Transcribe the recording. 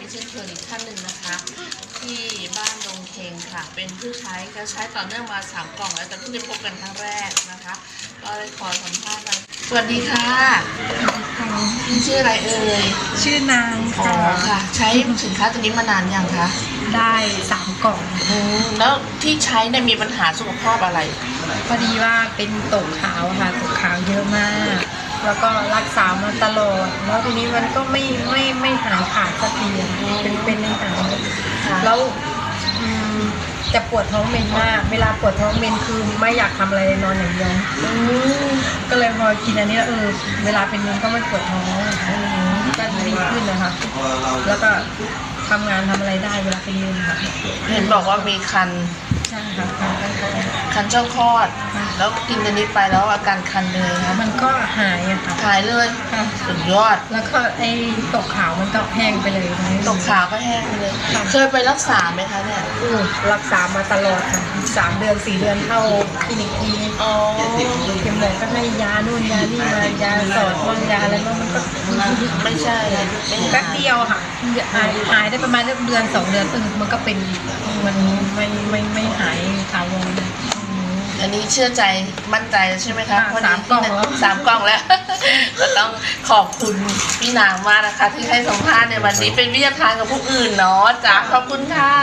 ที่เช่นเคยอีกท่านหนึ่งนะคะ ที่บ้านดงเคงค่ะ เป็นผู้ใช้ก็ใช้ต่อเนื่องมาสามกล่องแล้วแต่เพิ่งได้พบกันครั้งแรกนะคะก็เลยขอสัมภาษณ์หน่อยสวัสดีค่ะคุณชื่ออะไรเอ่ยชื่อนางอ๋อค่ะค่ะ ใช้สินค้าตัวนี้มานานยังคะได้สามกล่องอืมแล้วที่ใช้เนี่ยมีปัญหาสุขภาพอะไร พอดีว่าเป็นตกขาวค่ะตกขาวเยอะมาก แล้วก็รักษามาตลอด แล้วทีนี้มันก็ไม่ไม่ แล้วจะปวดท้องเมนมาก เวลาปวดท้องเมนคือไม่อยากทำอะไรนอนอย่างเดียวก็เลยพอกินอันนี้แล้วเออ เวลาเป็นเมนก็ไม่ปวดท้องก็ดีขึ้นนะคะ แล้วก็ทำงานทำอะไรได้เวลาเป็นเมนค่ะ เห็นบอกว่ามีคัน ใช่ค่ะทำได้ค่ะคันช่องคลอด แล้วกินตัวนี้ไปแล้วอาการคันเป็นไงคะมันก็หายอะค่ะหายเลยค่ะสุดยอด แล้วก็ไอ้ตกขาวมันก็แห้งไปเลยตกขาวก็แห้งไปเลย เคยไปรักษาไหมคะเนี่ยอืมรักษามาตลอดค่ะสามเดือนสี่เดือนเข้าคลินิกทีอ๋อเข็มหมอก็ให้ยานู่นยานี่มายาสอดว่างยาอะไรบ้างมันก็ไม่ใช่ไม่แป๊บเดียวค่ะหายหายได้ประมาณเดือนสองเดือนเออมันก็เป็นอีกมันไม่ไม่ไม่หายถาวร อันนี้เชื่อใจมั่นใจใช่ไหมคะค่ะเพระสามกล่องแล้ว สามกล่องแล้ว ก็ต้องขอบคุณพี่นางมากนะคะ ที่ให้สัมภาษณ์ในวันนี้เป็นวิทยาทานกับผู้อื่นเนาะจ้าขอบคุณค่ะ